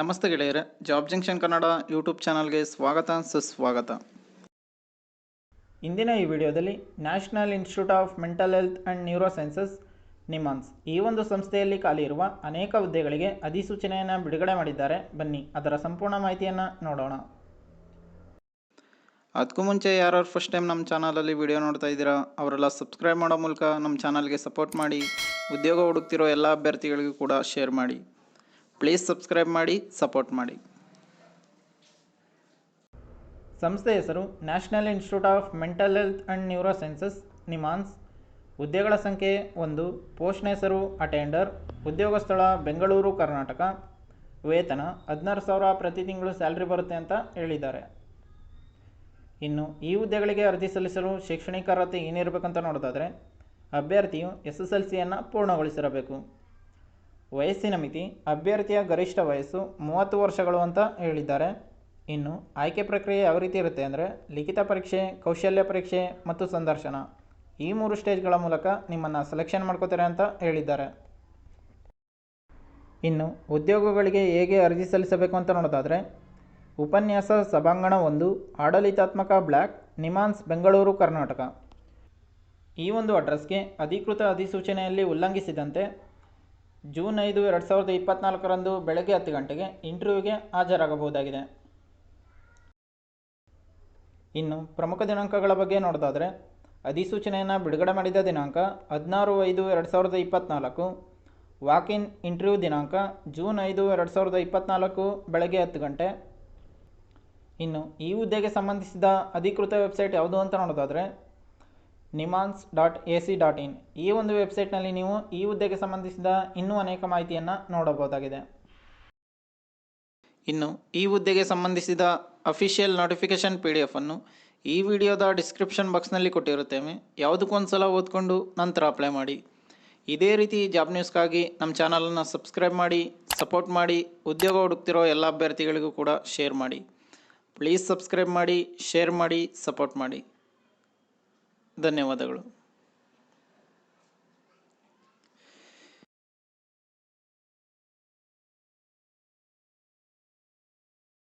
ನಮಸ್ತೆ ಗೆಳೆಯರೆ job junction Kannada YouTube ಚಾನಲ್ಗೆ ಸ್ವಾಗತ ಸುಸ್ವಾಗತ. ಇಂದಿನ ಈ ವಿಡಿಯೋದಲ್ಲಿ national institute of mental health and neurosciences NIMHANS ಈ ಒಂದು ಸಂಸ್ಥೆಯಲ್ಲಿ ಖಾಲಿ ಇರುವ ಅನೇಕ ಹುದ್ದೆಗಳಿಗೆ ಅಧಿಸೂಚನೆಯನ್ನು ಬಿಡುಗಡೆ ಮಾಡಿದ್ದಾರೆ. ಬನ್ನಿ ಅದರ ಸಂಪೂರ್ಣ ಮಾಹಿತಿಯನ್ನು ನೋಡೋಣ. ಅದಕ್ಕೂ ಮುಂಚೆ ಯಾರು ಫಸ್ಟ್ ಟೈಮ್ ನಮ್ಮ ಚಾನಲಲ್ಲಿ ವಿಡಿಯೋ ನೋಡ್ತಾ ಇದ್ದೀರಾ ಅವರೆಲ್ಲ ಸಬ್ಸ್ಕ್ರೈಬ್ ಮಾಡೋ ಮೂಲಕ ನಮ್ಮ ಚಾನಲ್ಗೆ ಸಪೋರ್ಟ್ ಮಾಡಿ ಉದ್ಯೋಗ ಹುಡುಕ್ತಿರೋ ಎಲ್ಲ ಅಭ್ಯರ್ಥಿಗಳಿಗೂ ಕೂಡ ಶೇರ್ ಮಾಡಿ. ಪ್ಲೀಸ್ ಸಬ್ಸ್ಕ್ರೈಬ್ ಮಾಡಿ, ಸಪೋರ್ಟ್ ಮಾಡಿ. ಸಂಸ್ಥೆ ಹೆಸರು national institute of mental health and neurosciences NIMHANS. ಹುದ್ದೆಗಳ ಸಂಖ್ಯೆ ಒಂದು ಪೋಸ್ಟ್ನ ಹೆಸರು ಅಟೆಂಡರ್, ಉದ್ಯೋಗ ಸ್ಥಳ ಬೆಂಗಳೂರು, ಕರ್ನಾಟಕ. ವೇತನ ಹದಿನಾರು ಸಾವಿರ ಪ್ರತಿ ತಿಂಗಳು ಸ್ಯಾಲ್ರಿ ಬರುತ್ತೆ ಅಂತ ಹೇಳಿದ್ದಾರೆ. ಇನ್ನು ಈ ಹುದ್ದೆಗಳಿಗೆ ಅರ್ಜಿ ಸಲ್ಲಿಸಲು ಶೈಕ್ಷಣಿಕ ಅರ್ಹತೆ ಏನಿರಬೇಕಂತ ನೋಡೋದಾದರೆ, ಅಭ್ಯರ್ಥಿಯು ಎಸ್ ಎಸ್ ಎಲ್ ಸಿಯನ್ನು ಪೂರ್ಣಗೊಳಿಸಿರಬೇಕು. ವಯಸ್ಸಿನ ಮಿತಿ, ಅಭ್ಯರ್ಥಿಯ ಗರಿಷ್ಠ ವಯಸ್ಸು ಮೂವತ್ತು ವರ್ಷಗಳು ಅಂತ ಹೇಳಿದ್ದಾರೆ. ಇನ್ನು ಆಯ್ಕೆ ಪ್ರಕ್ರಿಯೆ ಯಾವ ರೀತಿ ಇರುತ್ತೆ ಅಂದರೆ ಲಿಖಿತ ಪರೀಕ್ಷೆ, ಕೌಶಲ್ಯ ಪರೀಕ್ಷೆ ಮತ್ತು ಸಂದರ್ಶನ. ಈ ಮೂರು ಸ್ಟೇಜ್ಗಳ ಮೂಲಕ ನಿಮ್ಮನ್ನು ಸೆಲೆಕ್ಷನ್ ಮಾಡ್ಕೋತಾರೆ ಅಂತ ಹೇಳಿದ್ದಾರೆ. ಇನ್ನು ಉದ್ಯೋಗಗಳಿಗೆ ಹೇಗೆ ಅರ್ಜಿ ಸಲ್ಲಿಸಬೇಕು ಅಂತ ನೋಡೋದಾದರೆ, ಉಪನ್ಯಾಸ ಸಭಾಂಗಣ ಒಂದು, ಆಡಳಿತಾತ್ಮಕ ಬ್ಲ್ಯಾಕ್ ನಿಮಾನ್ಸ್, ಬೆಂಗಳೂರು, ಕರ್ನಾಟಕ. ಈ ಒಂದು ಅಡ್ರೆಸ್ಗೆ ಅಧಿಕೃತ ಅಧಿಸೂಚನೆಯಲ್ಲಿ ಉಲ್ಲಂಘಿಸಿದಂತೆ ಜೂನ್ ಐದು ಎರಡು ಸಾವಿರದ ಇಪ್ಪತ್ನಾಲ್ಕರಂದು ಬೆಳಗ್ಗೆ ಹತ್ತು ಗಂಟೆಗೆ ಇಂಟರ್ವ್ಯೂಗೆ ಹಾಜರಾಗಬಹುದಾಗಿದೆ. ಇನ್ನು ಪ್ರಮುಖ ದಿನಾಂಕಗಳ ಬಗ್ಗೆ ನೋಡೋದಾದರೆ, ಅಧಿಸೂಚನೆಯನ್ನು ಬಿಡುಗಡೆ ಮಾಡಿದ ದಿನಾಂಕ ಹದಿನಾರು ಐದು ಎರಡು ಸಾವಿರದ ಇಪ್ಪತ್ತ್ನಾಲ್ಕು ವಾಕ್ ಇನ್ ಇಂಟರ್ವ್ಯೂ ದಿನಾಂಕ ಜೂನ್ ಐದು ಎರಡು ಸಾವಿರದ ಇಪ್ಪತ್ತ್ನಾಲ್ಕು ಬೆಳಗ್ಗೆ ಹತ್ತು ಗಂಟೆ. ಇನ್ನು ಈ ಹುದ್ದೆಗೆ ಸಂಬಂಧಿಸಿದ ಅಧಿಕೃತ ವೆಬ್ಸೈಟ್ ಯಾವುದು ಅಂತ ನೋಡೋದಾದರೆ NIMHANS dot A C dot in. ಈ ಒಂದು ವೆಬ್ಸೈಟ್ನಲ್ಲಿ ನೀವು ಈ ಹುದ್ದೆಗೆ ಸಂಬಂಧಿಸಿದ ಇನ್ನೂ ಅನೇಕ ಮಾಹಿತಿಯನ್ನು ನೋಡಬಹುದಾಗಿದೆ. ಇನ್ನು ಈ ಹುದ್ದೆಗೆ ಸಂಬಂಧಿಸಿದ ಅಫಿಷಿಯಲ್ ನೋಟಿಫಿಕೇಷನ್ ಪಿ ಡಿ ಎಫನ್ನು ಈ ವಿಡಿಯೋದ ಡಿಸ್ಕ್ರಿಪ್ಷನ್ ಬಾಕ್ಸ್ನಲ್ಲಿ ಕೊಟ್ಟಿರುತ್ತೇವೆ. ಯಾವುದಕ್ಕೊಂದು ಸಲ ಓದ್ಕೊಂಡು ನಂತರ ಅಪ್ಲೈ ಮಾಡಿ. ಇದೇ ರೀತಿ ಜಾಬ್ ನ್ಯೂಸ್ಗಾಗಿ ನಮ್ಮ ಚಾನಲನ್ನು ಸಬ್ಸ್ಕ್ರೈಬ್ ಮಾಡಿ, ಸಪೋರ್ಟ್ ಮಾಡಿ, ಉದ್ಯೋಗ ಹುಡುಕ್ತಿರೋ ಎಲ್ಲ ಅಭ್ಯರ್ಥಿಗಳಿಗೂ ಕೂಡ ಶೇರ್ ಮಾಡಿ. ಪ್ಲೀಸ್ ಸಬ್ಸ್ಕ್ರೈಬ್ ಮಾಡಿ, ಶೇರ್ ಮಾಡಿ, ಸಪೋರ್ಟ್ ಮಾಡಿ. ಧನ್ಯವಾದಗಳು.